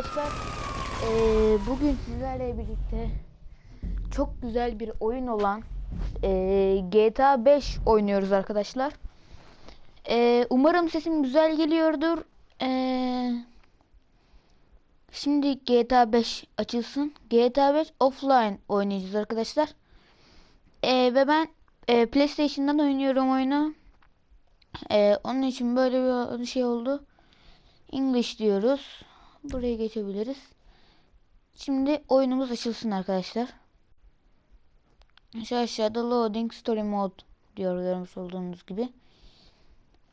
arkadaşlar. Ee, bugün sizlerle birlikte çok güzel bir oyun olan ee, GTA 5 oynuyoruz arkadaşlar. Ee, umarım sesim güzel geliyordur. Ee, şimdi GTA 5 açılsın. GTA 5 offline oynayacağız arkadaşlar. Ee, ve ben e, PlayStation'dan oynuyorum oyunu. Ee, onun için böyle bir şey oldu. English diyoruz. Buraya geçebiliriz. Şimdi oyunumuz açılsın arkadaşlar. Şu aşağıda loading story mode diyor görmüş olduğunuz gibi.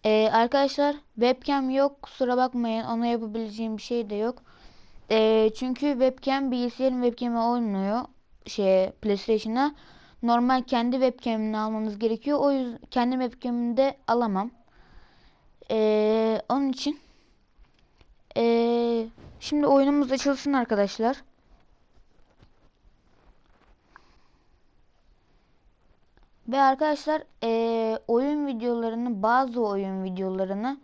Ee, arkadaşlar webcam yok kusura bakmayın ona yapabileceğim bir şey de yok. Ee, çünkü webcam bilgisayarın webcam'i olmuyor şey PlayStation'a. Normal kendi webcam'ini almanız gerekiyor. O yüzden kendi webcam'ini de alamam. Ee, onun için ee, şimdi oyunumuz açılsın arkadaşlar. Ve arkadaşlar ee, oyun videolarını bazı oyun videolarını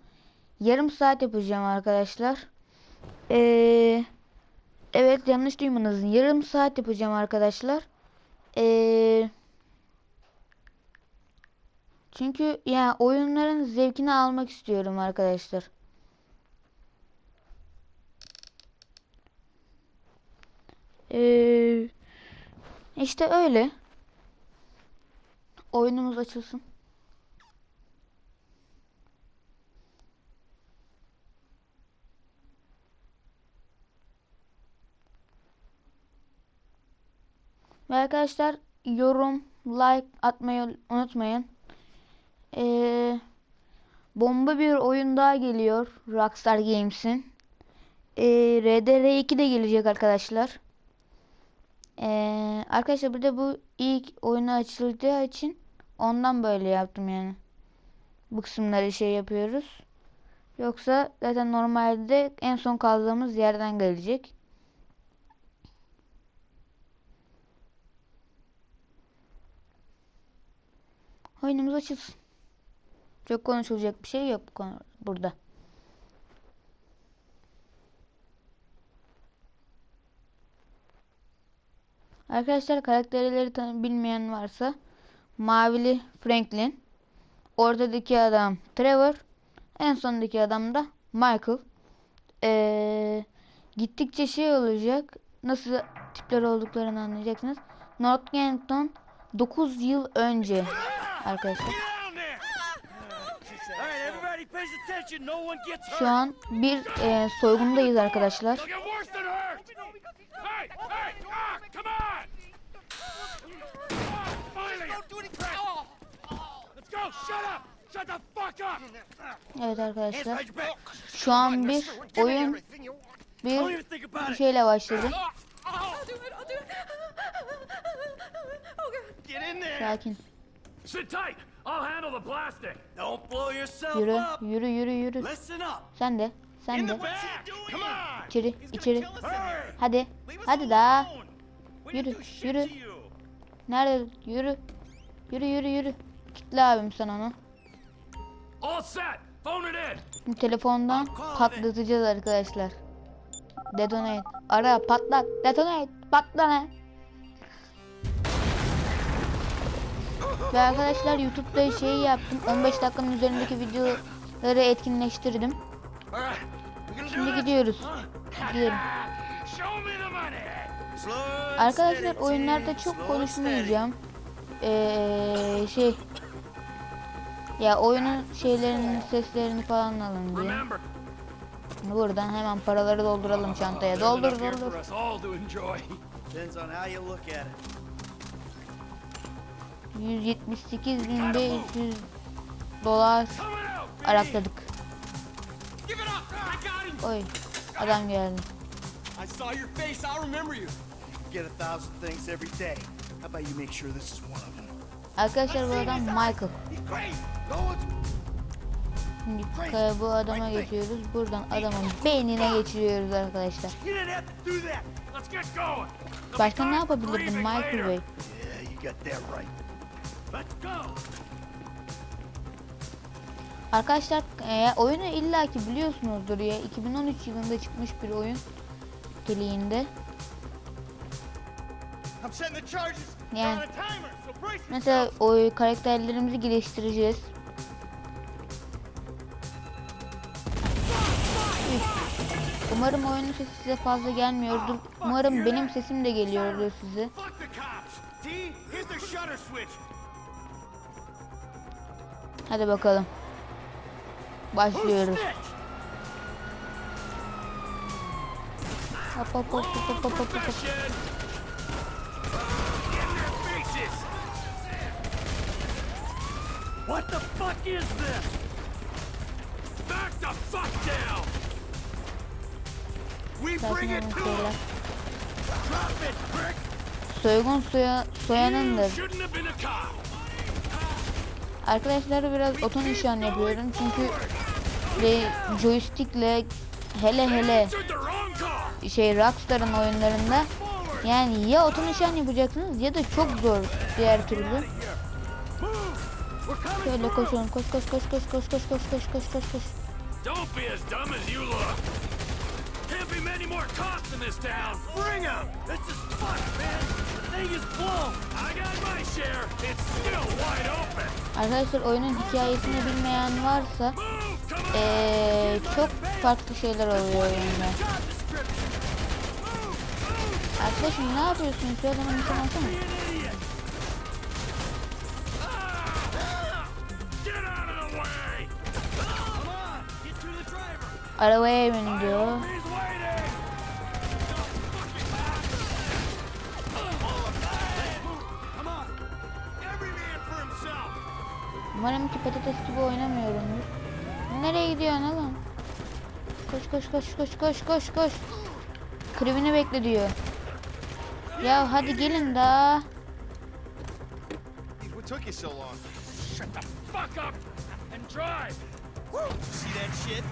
yarım saat yapacağım arkadaşlar. Ee, evet yanlış duymanız yarım saat yapacağım arkadaşlar. Ee, çünkü ya yani oyunların zevkini almak istiyorum arkadaşlar. Ee, işte öyle. Oyunumuz açılsın. Ve arkadaşlar yorum, like atmayı unutmayın. Ee, bomba bir oyun daha geliyor Rockstar Games'in. Ee, RDR2 de gelecek arkadaşlar. Ee, arkadaşlar bir bu ilk oyunu açıldığı için ondan böyle yaptım yani. Bu kısımları şey yapıyoruz. Yoksa zaten normalde en son kaldığımız yerden gelecek. Oyunumuz açılsın. Çok konuşulacak bir şey yok bu konu burada. Arkadaşlar karakterleri bilmeyen varsa Mavili Franklin, ortadaki adam Trevor, en sondaki adam da Michael. Ee, gittikçe şey olacak. Nasıl tipler olduklarını anlayacaksınız. Northampton 9 yıl önce arkadaşlar. Şu an bir e, soygundayız arkadaşlar. Evet arkadaşlar. Şu an bir oyun bir şeyle başladı. Sakin. I'll handle the plastic. Don't blow yourself Yürü, up. yürü, yürü, yürü. Listen up. Sen de, sen In de. İçeri, içeri. Hadi, hadi daha. Yürü, yürü. Nerede? Yürü. Yürü, yürü, yürü. Kitle abim sen onu. All set. Phone it in. Telefondan patlatacağız arkadaşlar. Detonate. Ara, patlat. Detonate. Patla Ve arkadaşlar YouTube'da şey yaptım. 15 dakikanın üzerindeki videoları etkinleştirdim. Şimdi gidiyoruz. And Arkadaşlar oyunlarda çok konuşmayacağım. Ee, şey ya oyunun şeylerini seslerini falan alın diye. Buradan hemen paraları dolduralım çantaya. Doldur doldur. 178 binde 300 dolar arakladık. Oy adam geldi. I saw your face, I'll remember you. Get a thousand things every day. How about you make sure this is one of them? Arkadaşlar bu adam Michael. Şimdi bu adama geçiyoruz. Buradan adamın beynine geçiriyoruz arkadaşlar. Başka ne yapabilirdim Michael Bey? Arkadaşlar e, oyunu illaki biliyorsunuzdur ya 2013 yılında çıkmış bir oyun. niteliğinde. Yani mesela o karakterlerimizi geliştireceğiz. Umarım oyunun sesi size fazla gelmiyordur. Umarım benim sesim de geliyordur size. Hadi bakalım. Başlıyoruz. Hop hop hop hop hop hop hop. What the fuck is this? Back the fuck down! We bring it to him. Drop it, prick. Soygun soya, soyanındır. Arkadaşlar biraz oto nişan yapıyorum çünkü joystickle hele hele şey Rockstar'ın oyunlarında yani ya oto nişan yapacaksınız ya da çok zor diğer türlü. Şöyle koşun koş koş koş koş koş koş koş koş koş koş koş. Can't be many more cops in this town! Bring him. This is fucked, man. The thing is blown. I got my share! It's still wide open! Arkadaşlar oyunun hikayesini bilmeyen varsa eee, çok farklı şeyler oluyor oyunda. Arkadaşım ne yapıyorsun? Şu adamı nişan alsana. Be an idiot. Umarım ki patates gibi oynamıyorumdur. Nereye gidiyorsun oğlum? Koş koş koş koş koş koş koş. Krivini bekle diyor. Ya hadi gelin shit?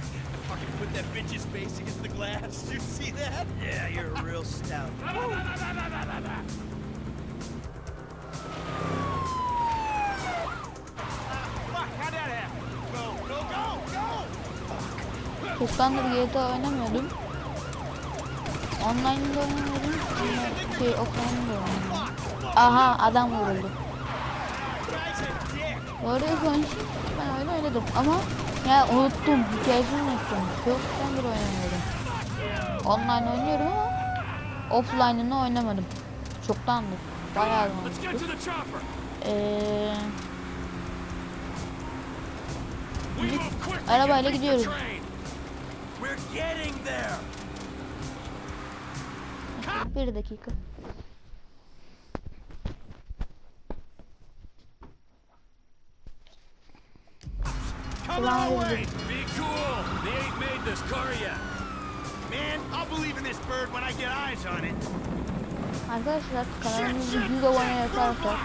Fucking put that bitch's face against the glass. You see that? Yeah, you're a real stout. Hızlandır GTA oynamıyordum. Online'da oynamıyordum. Şey offline'da oynamıyordum. Aha adam vuruldu. Oraya konuş. Ben öyle oynadım ama ya unuttum. Hikayesini unuttum. Çok zamandır. Online oynuyorum ama offline'ını oynamadım. Çoktandır. Bayağı zamandır. Eee... Arabayla gidiyoruz. Bir dakika. Ulan our way. Be cool! They ain't made this car yet! Man, I'll believe in this bird when I get eyes on it. Arkadaşlar kanalımızı shit! 100 abone yaparsak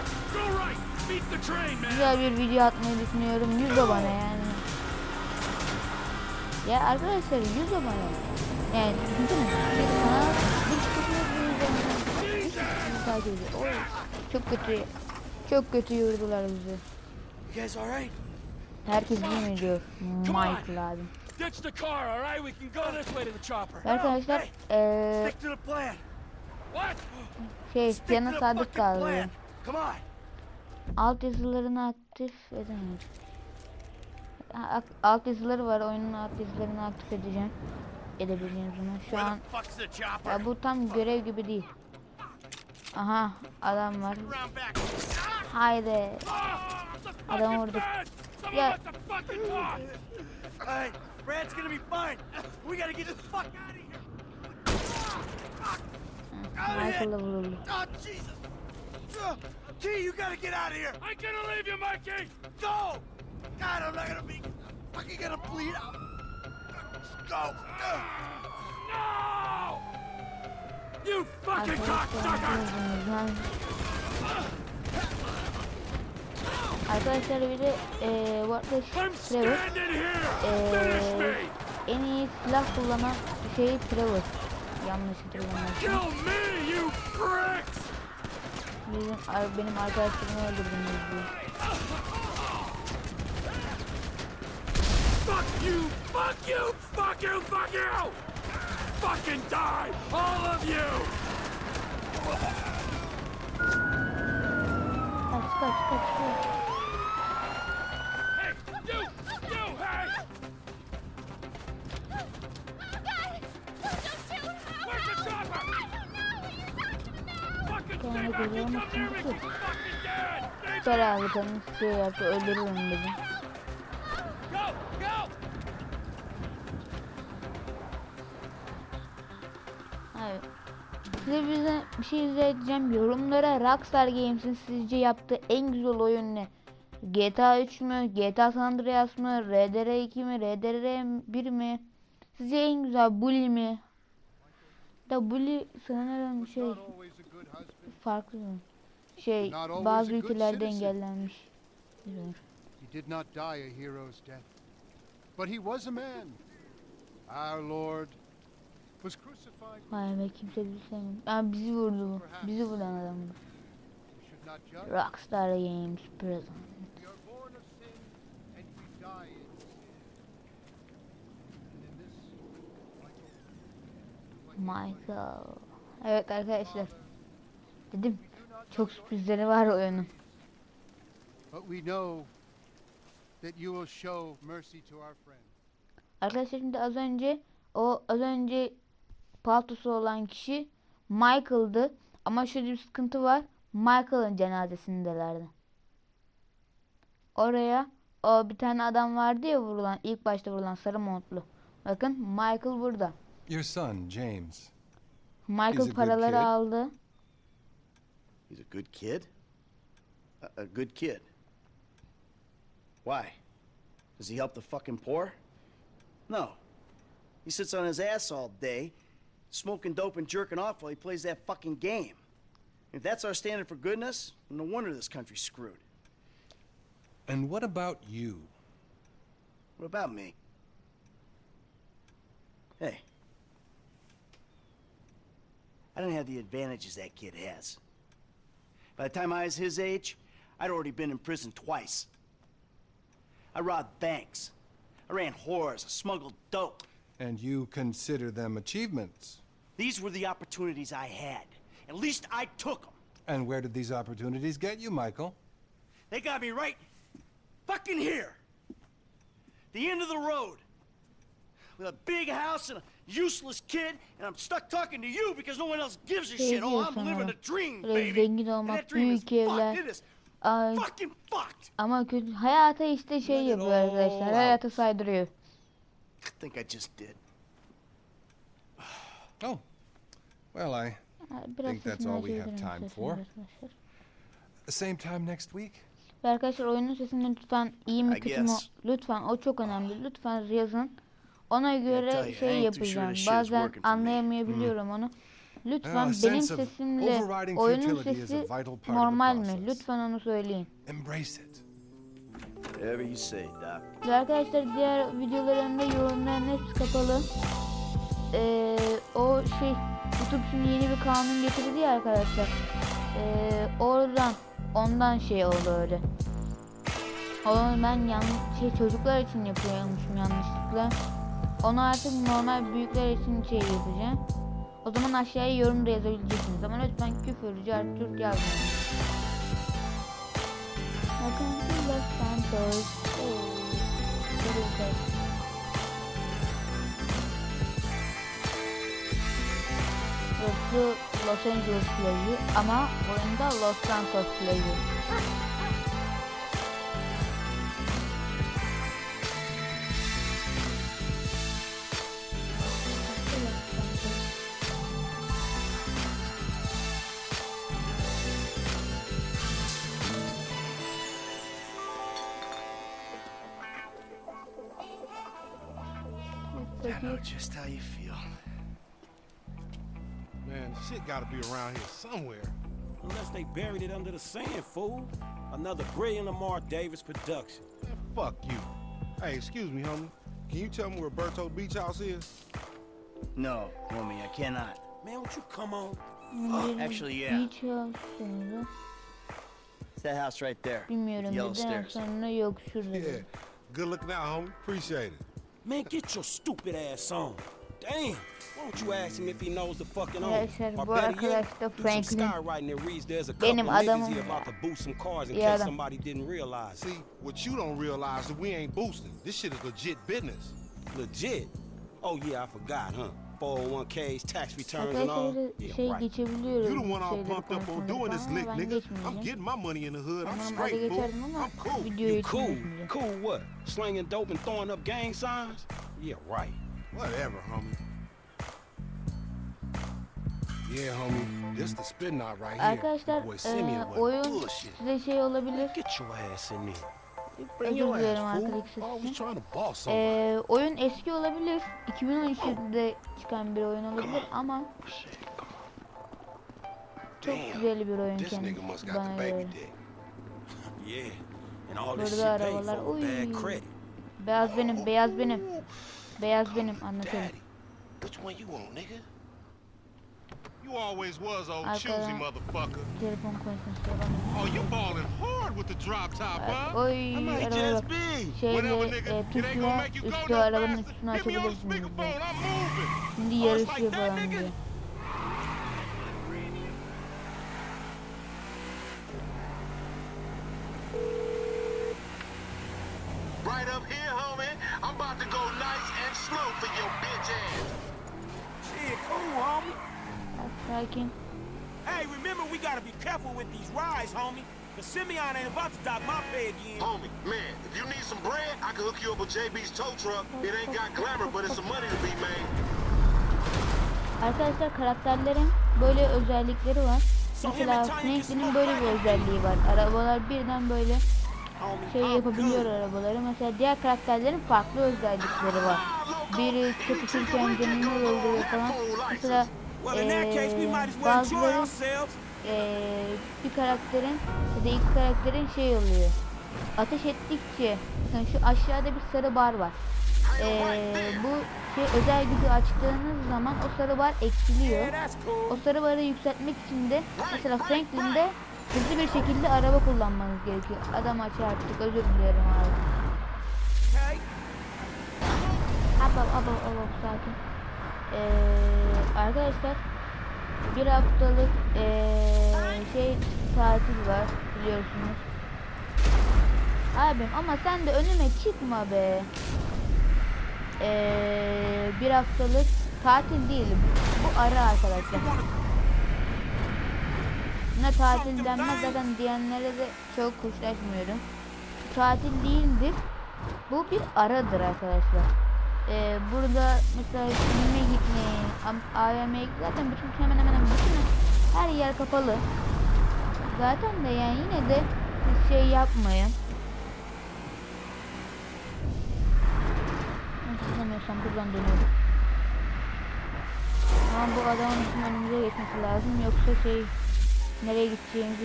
güzel bir video atmayı düşünüyorum. 100 abone yani. Ya arkadaşlar 100 abone. Yani bizim bir şey kanal bir kişi sadece. Oy, çok kötü. Çok kötü yordular bizi. Herkes bunu diyor. Michael abi. Ditch the car, all? We can go this way to the chopper. Arkadaşlar, oh, eee şey, plana sadık kaldı. Alt yazılarını aktif edemedik alt, yazıları var. Oyunun alt yazılarını aktif edeceğim. Edebileceğim zaman. Şu an ya bu tam görev gibi değil. Aha adam var. Haydi. Adam vurduk. Ya. Michael'la vuruldu. Ah, T, you gotta get out of here. I'm gonna leave you, Mikey. Go. God, I'm not gonna be fucking gonna bleed out. Go. No! You fucking cocksucker! lan. Arkadaşlar bir de bu arkadaş I'm Trevor me! en iyi silah kullanan şey Trevor. Yanlış hatırlamıyorsam. Bizim, benim arkadaşlarımı öldürdünüz diye. Fuck you! Fuck you! Fuck you! Fuck you! Fuck fucking die! All of you! Kaç kaç kaç kaç. Hey, you! You, hey! Where's the chopper? Fucking stay back! up there! sıkıntı He's yok. fucking dead! Stay back! kanı şey yaptı öldürürüm dedim. Size bize bir şey izleyeceğim. Yorumlara Rockstar Games'in sizce yaptığı en güzel oyun ne? GTA 3 mü? GTA San Andreas mı? RDR 2 mi? RDR 1 mi? Sizce en güzel Bully mi? Da Bully sanırım şey farklı mı? Şey bazı ülkelerde engellenmiş. He did not die a hero's death. But he was a man. Our Lord. Vay be kimse bilsem. Aa, bizi vurdu bu. Bizi vuran adam bu. Rockstar Games this, Michael. Evet arkadaşlar. Dedim çok sürprizleri var oyunun. Arkadaşlar şimdi az önce o az önce paltosu olan kişi Michael'dı. Ama şöyle bir sıkıntı var. Michael'ın cenazesindelerdi. Oraya o bir tane adam vardı ya vurulan ilk başta vurulan sarı montlu. Bakın Michael burada. Your son, James. Michael paraları kid. aldı. He's a good kid? A, a good kid. Why? Does he help the fucking poor? No. He sits on his ass all day, smoking dope and jerking off while he plays that fucking game. If that's our standard for goodness, no wonder this country's screwed. And what about you? What about me? Hey. I don't have the advantages that kid has. By the time I was his age, I'd already been in prison twice. I robbed banks. I ran whores. I smuggled dope. And you consider them achievements. These were the opportunities I had. At least I took them. And where did these opportunities get you, Michael? They got me right fucking here. The end of the road. With a big house and a useless kid, and I'm stuck talking to you because no one else gives a shit. Oh, I'm living a dream, baby. And that dream is fucked. It is Ay, fucking fucked. ama kötü hayata işte şey Let yapıyor arkadaşlar. Hayata saydırıyor. I think I just did. Oh. Well, I. Biraz Think that's all we have time for. Same time next week? Ve arkadaşlar oyunun sesini lütfen iyi mi I kötü mü? Lütfen o çok önemli. Lütfen yazın. Ona göre şey yapacağım. Bazen anlayamayabiliyorum onu. Lütfen Ah, benim sesimle oyunun sesi normal mi? Lütfen onu söyleyin. Ve arkadaşlar diğer videolarımda yorumların hepsi kapalı. Ee, o şey YouTube şimdi yeni bir kanun getirdi ya arkadaşlar. Ee, oradan ondan şey oldu öyle. Onu ben yanlış şey çocuklar için yapıyormuşum yanlışlıkla. Onu artık normal büyükler için şey yapacağım. O zaman aşağıya yorum da yazabileceksiniz ama lütfen küfür, cart, curt yazmayın. Bakın Los Santos. Los Angeles plajı ama oyunda Los Santos plajı. Somewhere. Unless they buried it under the sand, fool. Another brilliant Lamar Davis production. Man, fuck you. Hey, excuse me, homie. Can you tell me where Berto Beach House is? No, homie, I cannot. Man, won't you come on? Bir uh, actually, yeah. Beach House. It's that house right there. Bilmiyorum the yellow stairs. sonra yok şurada. Yeah. Good looking out, homie. Appreciate it. Man, get your stupid ass on. Damn, what don't you ask him if he knows the fucking owner? Arkadaşlar, Or bu better arkadaş yet, da do some Franklin. skywriting that reads there's a couple Benim niggas adamım here ya. about to boost some cars in İyi case adam. somebody didn't realize. See, what you don't realize is we ain't boosting. This shit is legit business. Legit. Oh yeah, I forgot, huh? 401ks, tax returns and all. Arkadaşlar Yeah, şey right. geçebiliyorum. You the one all şeyleri pumped up on konuşmaları doing this falan lick, ama ben nigga. I'm geçmeyeceğim. getting my money in the hood. I'm Normalde straight, fool. geçerdim ama I'm cool. videoyu You için cool? geçmeyeceğim. Cool what? Slinging dope and throwing up gang signs? Yeah, right. Whatever, homie. Arkadaşlar e, oyun size şey olabilir. Get your ass in there. Bring özür dilerim arkadaşlar için. Always trying to boss somebody. E, oyun eski olabilir. 2013'de çıkan bir oyun olabilir ama çok güzel bir oyun kendisi bana göre. Burada arabalar. Uy. Beyaz benim, beyaz benim. Beyaz benim anlatalım. You always was old choosy motherfucker. Telefon konuşması devam Oh, you balling hard with the drop top, huh? Oy just bak. Şeyle e, go üstü arabanın üstünü açabilirsiniz. Şimdi Oh, yarışıyor falan nigga? Homie. The Simeon ain't about to dock my pay again. Homie, man, if you need some bread, I can hook you up with JB's tow truck. It ain't got glamour, but it's some money to be made. Arkadaşlar karakterlerin böyle özellikleri var. Mesela Franklin'in böyle bir özelliği var. Arabalar birden böyle şey yapabiliyor arabaları. Mesela diğer karakterlerin farklı özellikleri var. Biri çatışırken canını dolduruyor falan. Mesela enjoy bazıları eee, bir karakterin ya da iki karakterin şey oluyor. Ateş ettikçe yani şu aşağıda bir sarı bar var. Eee, bu şey özel gücü açtığınız zaman o sarı bar eksiliyor. O sarı barı yükseltmek için de mesela Franklin'de hızlı bir şekilde araba kullanmanız gerekiyor. Adam çarptık özür dilerim abi. Abla abla abla sakin. Ee, arkadaşlar bir haftalık ee, şey tatil var biliyorsunuz. Abim ama sen de önüme çıkma be. Ee, bir haftalık tatil değil. Bu ara arkadaşlar. Ne tatil denmez zaten diyenlere de çok hoşlaşmıyorum. Tatil değildir. Bu bir aradır arkadaşlar. Ee, burada mesela filme gitmeyi, AVM'ye zaten bütün hemen hemen bütün her yer kapalı. Zaten de yani yine de bir şey yapmayın. Nasıl istemiyorsam buradan dönüyorum. Ama bu adamın bizim önümüze geçmesi lazım yoksa şey nereye gideceğimizi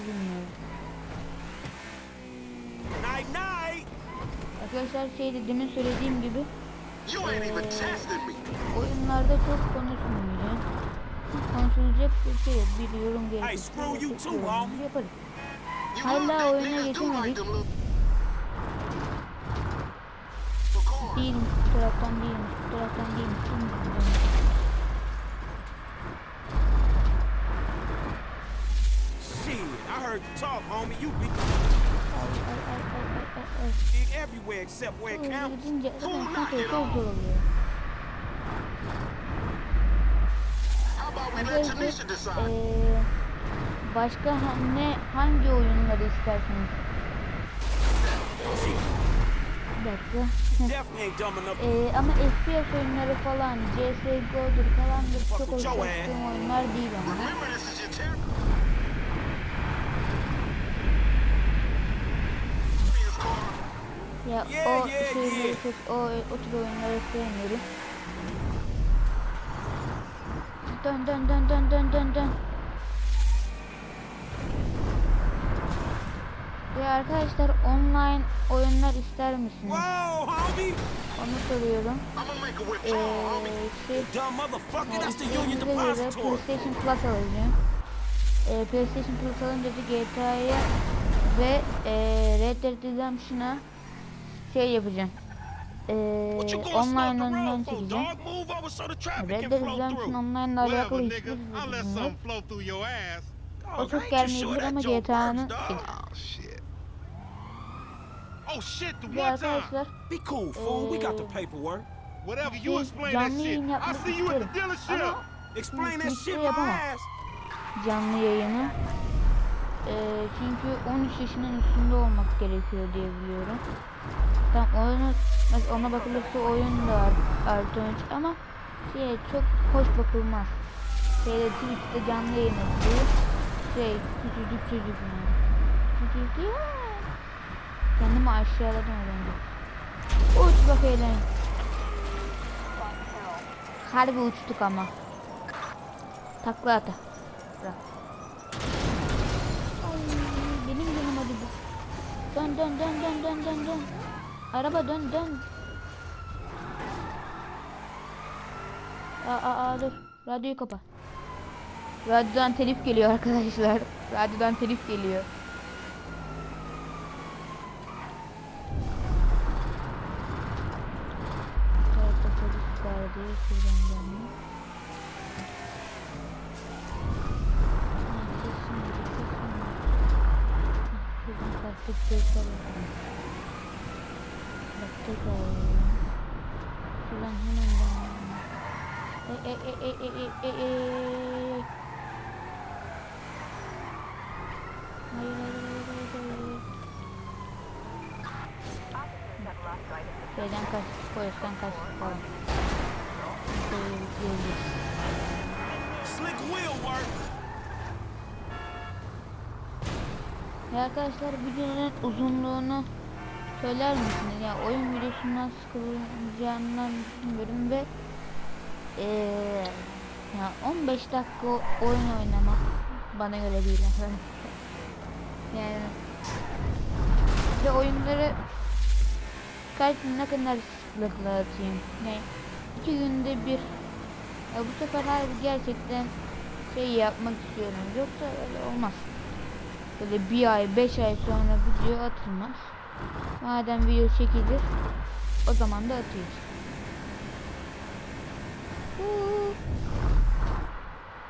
night. Arkadaşlar şeyde demin söylediğim gibi You ain't even testing me. oyunlarda çok konuşmayacağım. Konuşulacak bir şey yok. Bir yorum Hey, gerekirse screw you yapıp too, yorumumuzu homie. yaparız. You Hala little dick oyuna niggas do geçemedik. like them little... Of course. Değilim, bu taraftan değilim, bu taraftan değilim. Bilmiyorum. Shit, I heard you talk, homie. You be Ay ay ay big everywhere except where it counts. gidince zaten başka ne hangi oyunları istersiniz? Bir dakika. Eee, ama FPS oyunları falan, CSGO'dur falandır çok hoşlandığım oyunlar değil ama. Remember, this is your territory. Ya Yeah, o yeah, şeyleri yeah. çok o, o tür oyunları sevmiyorum. Dön dön dön dön dön dön dön. Ve arkadaşlar online oyunlar ister misiniz? Onu soruyorum. Ee, şey, göre. PlayStation Plus alacağım. Ee, PlayStation Plus alınca da GTA'ya ve ee, Red Dead Redemption'a şey yapacağım. eee What you going online oyundan çekeceğim. dog? Move over so the traffic Red can Dead flow Redemption through. Online ile alakalı hiçbir bilgim yok. O I çok gelmeyebilir ama GTA'nın. Oh, shit. Oh, shit, the one time. arkadaşlar Be cool, fool. We got the Uh, paperwork. Whatever, you şey, explain that shit. yapmak see you at the dealership. Explain that shit my yapamam. ass. canlı yayını. Eee, çünkü 13 yaşının üstünde olmak gerekiyor diye biliyorum. Tam oyunu ona bakılırsa oyun da artı 13 ama şey çok hoş bakılmaz. Şeyde Twitch'te canlı yayın yapıyor. Şey küçücük çocuk yani. Küçücük ya. Kendimi aşağıladım önce. Uç bak eğlen. Harbi uçtuk ama. Takla ata. Bırak. Dön dön dön dön dön dön dön. Araba dön dön. Aa, aa, aa dur. Radyoyu kapa. Radyodan telif geliyor arkadaşlar. Radyodan telif geliyor. Tarafta polis vardı. Şuradan gelmiyor. Bizim taktik sesler yapalım. Bak tekrar alalım. Şuradan hemen devam E e e e e e e e Hayır hayır hayır hayır hayır. Şeyden kaç, polisten kaç falan. Şey, göreceğiz. Slick wheel work. Ya arkadaşlar videonun uzunluğunu söyler misiniz? Ya oyun videosundan sıkılacağından düşünmüyorum ve eee ya 15 dakika oyun oynamak bana göre değil efendim. Yani ve oyunları kaç ne kadar sıklıkla atayım. Yani iki günde bir ya bu sefer gerçekten şey yapmak istiyorum. Yoksa öyle olmaz. Böyle bir ay, beş ay sonra video atılmaz. Madem video çekilir, o zaman da atıyoruz.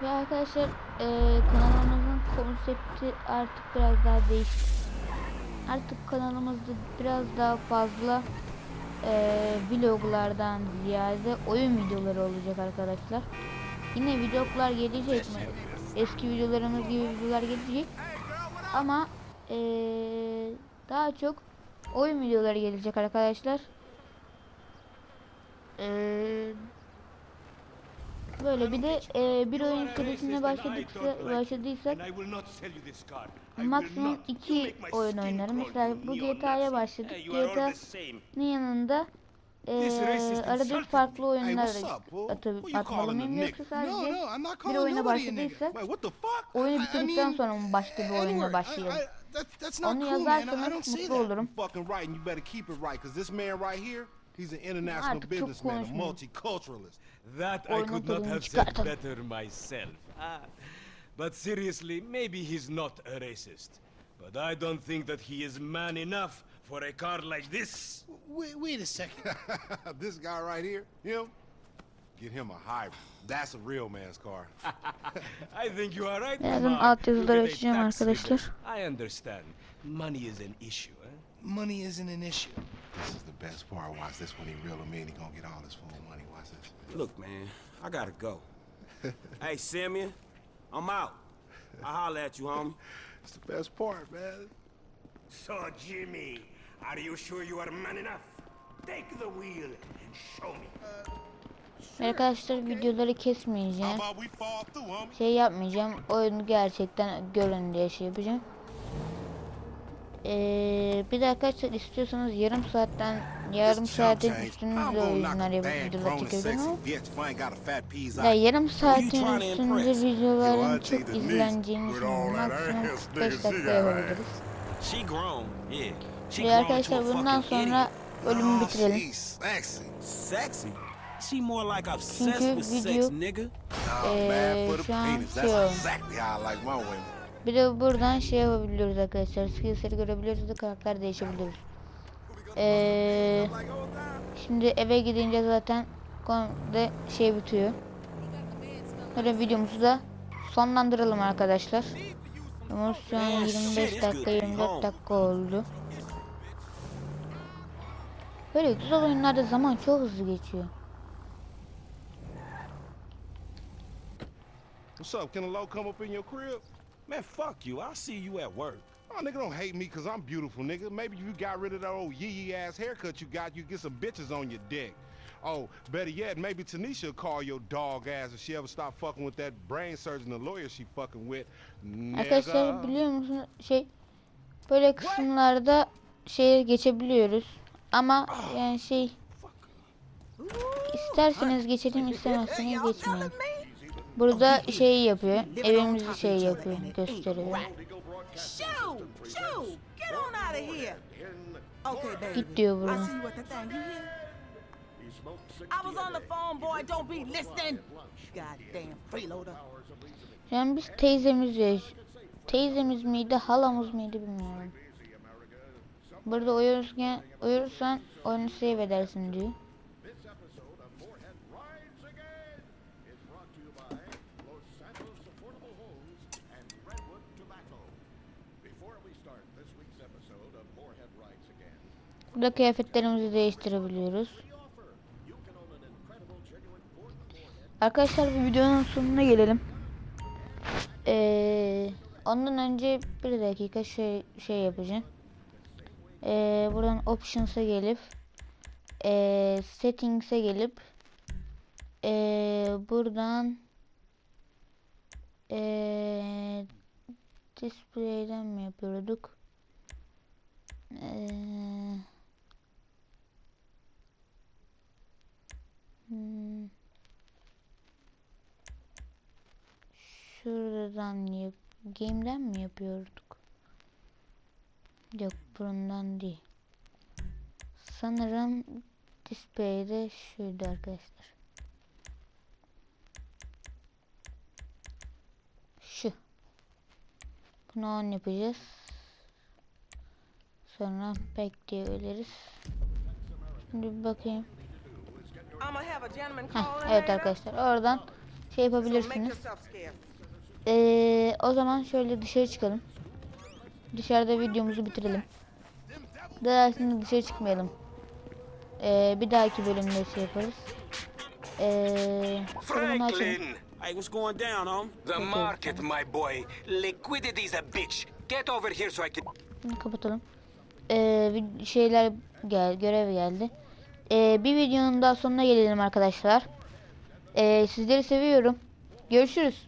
Ve arkadaşlar eee, kanalımızın konsepti artık biraz daha değişti. Artık kanalımızda biraz daha fazla eee, vloglardan ziyade oyun videoları olacak arkadaşlar. Yine vloglar gelecek mi? Eski videolarımız gibi videolar gelecek. Ama eee, daha çok oyun videoları gelecek arkadaşlar. Eee, böyle bir de eee, bir oyun serisine başladıksa, başladıysak maksimum iki oyun oynarım. Mesela bu. GTA'ya başladık. GTA'nın E, yanında Racist arada insulted farklı oyunlar what's up, fool? atı- Who you atmalı mıyım yoksa sadece No, no, I'm not bir oyuna başladıysak oyunu bitirdikten sonra mı başka bir oyuna başlayalım? Onu yazarsanız mutlu olurum. he's an international Artık çok businessman, a multiculturalist. That I could not have said better myself. Ah, but seriously, maybe he's not a racist. But I don't think that he is man enough for a car like this. Wait, wait a second. this guy right here, him, get him a hybrid. That's a real man's car. I think you are right, Birazdan Mark. altyazıları Look at a açacağım tax arkadaşlar. I understand. Money is an issue, eh? money isn't an issue. This is the best part. Watch this when he reel him in. He gonna get all his full money. Watch this. Look, man, I gotta go. hey, Simeon, I'm out. I'll holler at you, homie. It's the best part, man. So, Jimmy, are you sure you are man enough? Take the wheel and show me. Ve Arkadaşlar videoları kesmeyeceğim. Şey yapmayacağım. Oyunu gerçekten görün diye şey yapacağım. Ee, bir de arkadaşlar istiyorsanız yarım saatten yarım saatin üstünde oyunlar yapıp videolar çekebilirim ama ya yarım saatin üstünde videoların çok izleneceğini düşünüyorum. Maksimum 45 dakika yapabiliriz. Ve arkadaşlar bundan sonra bölümü bitirelim. like obsessed Çünkü video- Ee, şu an şey olmuş. Bir de buradan şey yapabiliyoruz arkadaşlar. Skills'leri görebiliyoruz da karakter değişebiliyoruz. Ee, şimdi eve gidince zaten komple şey bitiyor. Böyle videomuzu da sonlandıralım arkadaşlar. Şu an 25 dakika 24 dakika oldu. Böyle güzel oyunlarda zaman çok hızlı geçiyor. What's up? Can a low come up in your crib? Man, fuck you. I'll see you at work. Oh, nigga, don't hate me because I'm beautiful, nigga. Maybe you got rid of that old yee-yee ass haircut you got, you get some bitches on your dick. Oh, better yet, maybe Tanisha will call your dog ass if she ever stop fucking with that brain surgeon, the lawyer she fucking with. Arkadaşlar biliyor musunuz şey böyle kısımlarda şeye geçebiliyoruz. Ama yani şey isterseniz geçelim istemezseniz geçmeyin. Burada şey yapıyor. Evimizi şey yapıyor. Gösteriyor. Git diyor buradan. Yani biz teyzemiz teyzemiz miydi halamız mıydı bilmiyorum. Burada uyurken uyursan oyunu save edersin diyor. Burada kıyafetlerimizi değiştirebiliyoruz. Arkadaşlar bu videonun sonuna gelelim. Ee, ondan önce bir dakika şey şey yapacağım. Ee, buradan options'a gelip ee, settings'e gelip ee, buradan ee, display'den mi yapıyorduk? Hmm. Şuradan yap game'den mi yapıyorduk? Yok bundan değil. Sanırım display'de şuydu arkadaşlar. Şu. Bunu on yapacağız. Sonra bekleyebiliriz. Şimdi bir bakayım. Heh, evet arkadaşlar oradan şey yapabilirsiniz. Ee, o zaman şöyle dışarı çıkalım. Dışarıda videomuzu bitirelim. Daha şimdi dışarı çıkmayalım. Ee, bir dahaki bölümde şey yaparız. Ee. Franklin! Hey, what's going down, home? The market, my boy. Liquidity's a bitch. Get over here so I can... Kapatalım. Ee, şeyler gel görev geldi. Ee, bir videonun daha sonuna gelelim arkadaşlar. Ee, sizleri seviyorum. Görüşürüz.